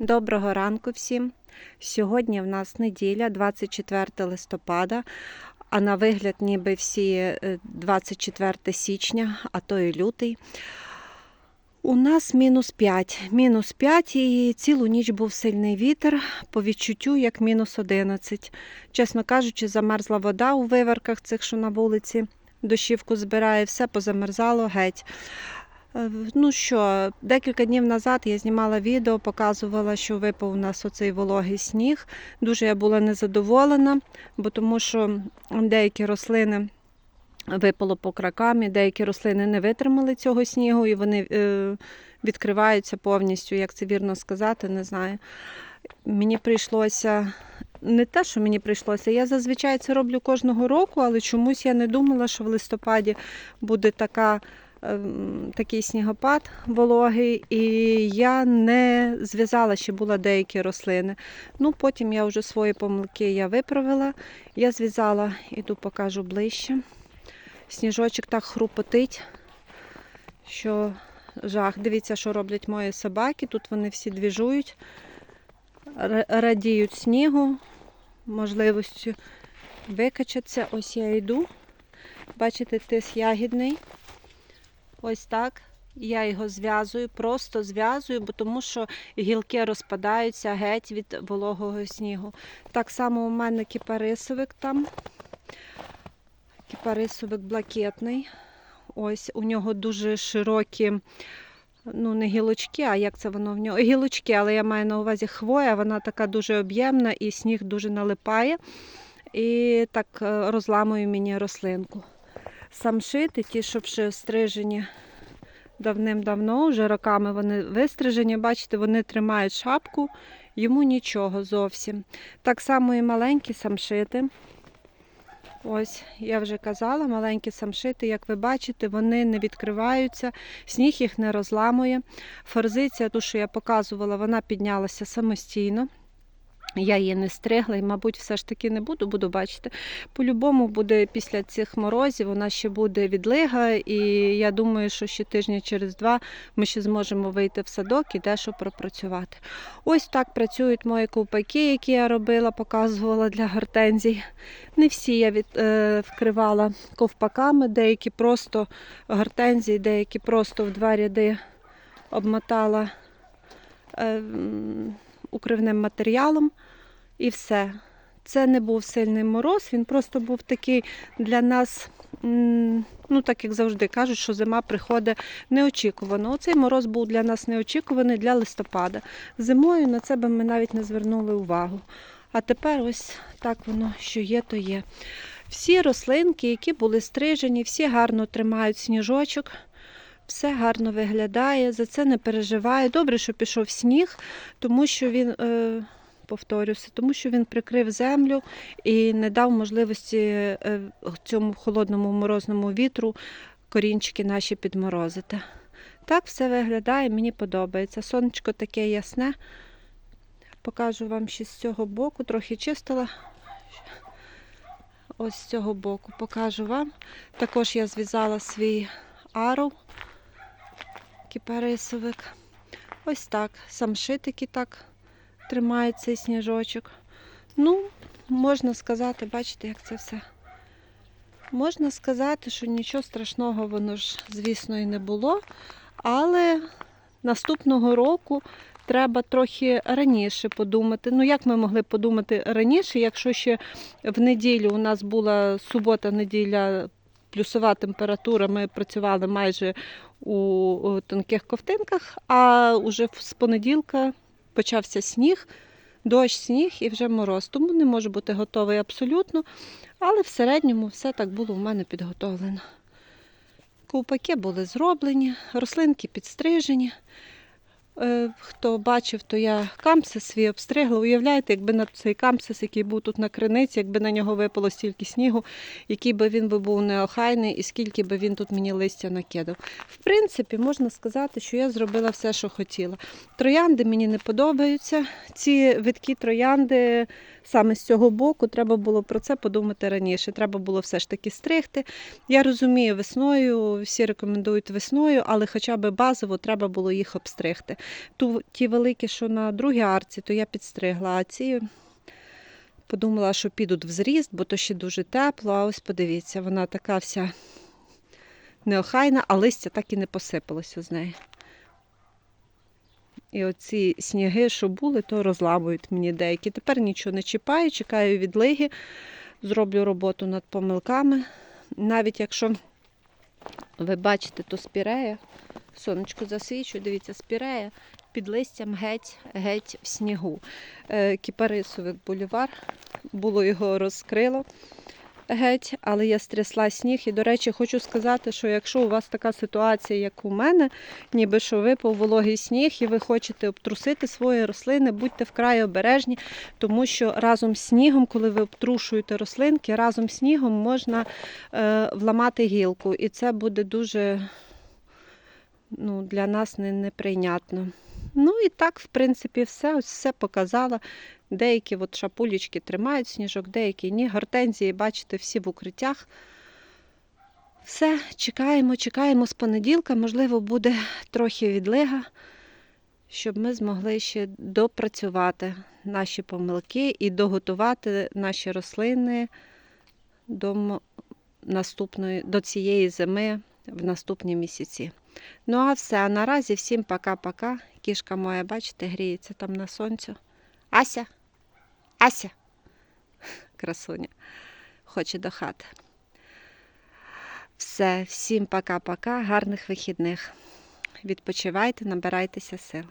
Доброго ранку всім. Сьогодні в нас неділя, 24 листопада, а на вигляд ніби всі е, 24 січня, а то і лютий. У нас мінус 5. Мінус 5 і цілу ніч був сильний вітер, по відчуттю як мінус 11. Чесно кажучи, замерзла вода у виварках цих, що на вулиці. Дощівку збирає, все позамерзало геть. Е, Ну що, декілька днів назад я знімала відео, показувала, що випав у нас оцей вологий сніг. Дуже я була незадоволена, бо тому що деякі рослини випало по кракам, і деякі рослини не витримали цього снігу, і вони е, відкриваються повністю, як це вірно сказати, не знаю. Мені прийшлося. Не те, що мені прийшлося. Я зазвичай це роблю кожного року, але чомусь я не думала, що в листопаді буде така такий снігопад вологий, і я не зв'язала ще була деякі рослини. Ну, потім я вже свої помилки я виправила. Я зв'язала, іду покажу ближче. Сніжочок так хрупотить, що жах. Дивіться, що роблять мої собаки. Тут вони всі двіжують, радіють снігу, можливості викачатися. Ось я йду. Бачите, тис ягідний. Ось так. Я його зв'язую, просто зв'язую, бо тому що гілки розпадаються геть від вологого снігу. Так само у мене кіпарисовик там. Кіпарисовик блакитний. Ось у нього дуже широкі, ну не гілочки, а як це воно в нього? Гілочки, але я маю на увазі хвоя, вона така дуже об'ємна і сніг дуже налипає. І так е, розламує мені рослинку. Самшити, ті, що вже стрижені давним-давно, вже роками вони вистрижені, бачите, вони тримають шапку, йому нічого зовсім. Так само і маленькі самшити. Ось, я вже казала, маленькі самшити, як ви бачите, вони не відкриваються, сніг їх не розламує. Форзиція, ту, що я показувала, вона піднялася самостійно. Я її не стригла і, мабуть, все ж таки не буду, буду бачити. По-любому буде після цих морозів, вона ще буде відлига, і я думаю, що ще тижня через два ми ще зможемо вийти в садок і дещо пропрацювати. Ось так працюють мої ковпаки, які я робила, показувала для гортензій. Не всі я від, е, вкривала ковпаками, деякі просто гортензії, деякі просто в два ряди обмотала. Е, укривним матеріалом і все. Це не був сильний мороз, він просто був такий для нас, ну так як завжди кажуть, що зима приходить неочікувано. Оцей мороз був для нас неочікуваний для листопада. Зимою на це би ми навіть не звернули увагу. А тепер ось так воно, що є, то є. Всі рослинки, які були стрижені, всі гарно тримають сніжочок. Все гарно виглядає, за це не переживаю. Добре, що пішов сніг, тому що він, е, повторюся, тому що він прикрив землю і не дав можливості е, цьому холодному морозному вітру корінчики наші підморозити. Так все виглядає, мені подобається. Сонечко таке ясне. Покажу вам ще з цього боку, трохи чистила. Ось з цього боку покажу вам. Також я зв'язала свій аров кіпарисовик. Ось так. Самшитики так тримають цей сніжочок. Ну, можна сказати, бачите, як це все. Можна сказати, що нічого страшного воно ж, звісно, і не було. Але наступного року треба трохи раніше подумати. Ну, як ми могли подумати раніше, якщо ще в неділю у нас була субота-неділя плюсова температура, ми працювали майже у, у тонких ковтинках, а вже з понеділка почався сніг, дощ, сніг і вже мороз. Тому не може бути готовий абсолютно. Але в середньому все так було в мене підготовлено. Ковпаки були зроблені, рослинки підстрижені. Е, Хто бачив, то я камсис свій обстригла. Уявляєте, якби на цей камсис, який був тут на криниці, якби на нього випало стільки снігу, який би він би був неохайний і скільки би він тут мені листя накидав. В принципі, можна сказати, що я зробила все, що хотіла. Троянди мені не подобаються. Ці видкі троянди саме з цього боку треба було про це подумати раніше. Треба було все ж таки стригти. Я розумію, весною всі рекомендують весною, але хоча б базово треба було їх обстригти. Ту, ті великі, що на другій арці, то я підстригла, а ці подумала, що підуть в зріст, бо то ще дуже тепло. А ось подивіться, вона така вся неохайна, а листя так і не посипалося з неї. І оці сніги, що були, то розламують мені деякі. Тепер нічого не чіпаю, чекаю відлиги, зроблю роботу над помилками. Навіть якщо ви бачите, то спірея, сонечко засвічу, дивіться, спірея під листям геть, геть в снігу. Кіпарисовий Кіпарисовик бульвар, було його розкрило геть, але я стрясла сніг. І, до речі, хочу сказати, що якщо у вас така ситуація, як у мене, ніби що випав вологий сніг, і ви хочете обтрусити свої рослини, будьте вкрай обережні, тому що разом з снігом, коли ви обтрушуєте рослинки, разом з снігом можна е, вламати гілку. І це буде дуже ну, для нас не, неприйнятно. Ну і так, в принципі, все. Ось все показала. Деякі от шапулечки тримають сніжок, деякі ні. Гортензії, бачите, всі в укриттях. Все, чекаємо, чекаємо з понеділка. Можливо, буде трохи відлига, щоб ми змогли ще допрацювати наші помилки і доготувати наші рослини до наступної, до цієї зими в наступні місяці. Ну а все, а наразі всім пока-пока. Кішка моя, бачите, гріється там на сонцю. Ася, Ася, красуня, хоче до хати. Все, всім пока-пока, гарних вихідних. Відпочивайте, набирайтеся сил.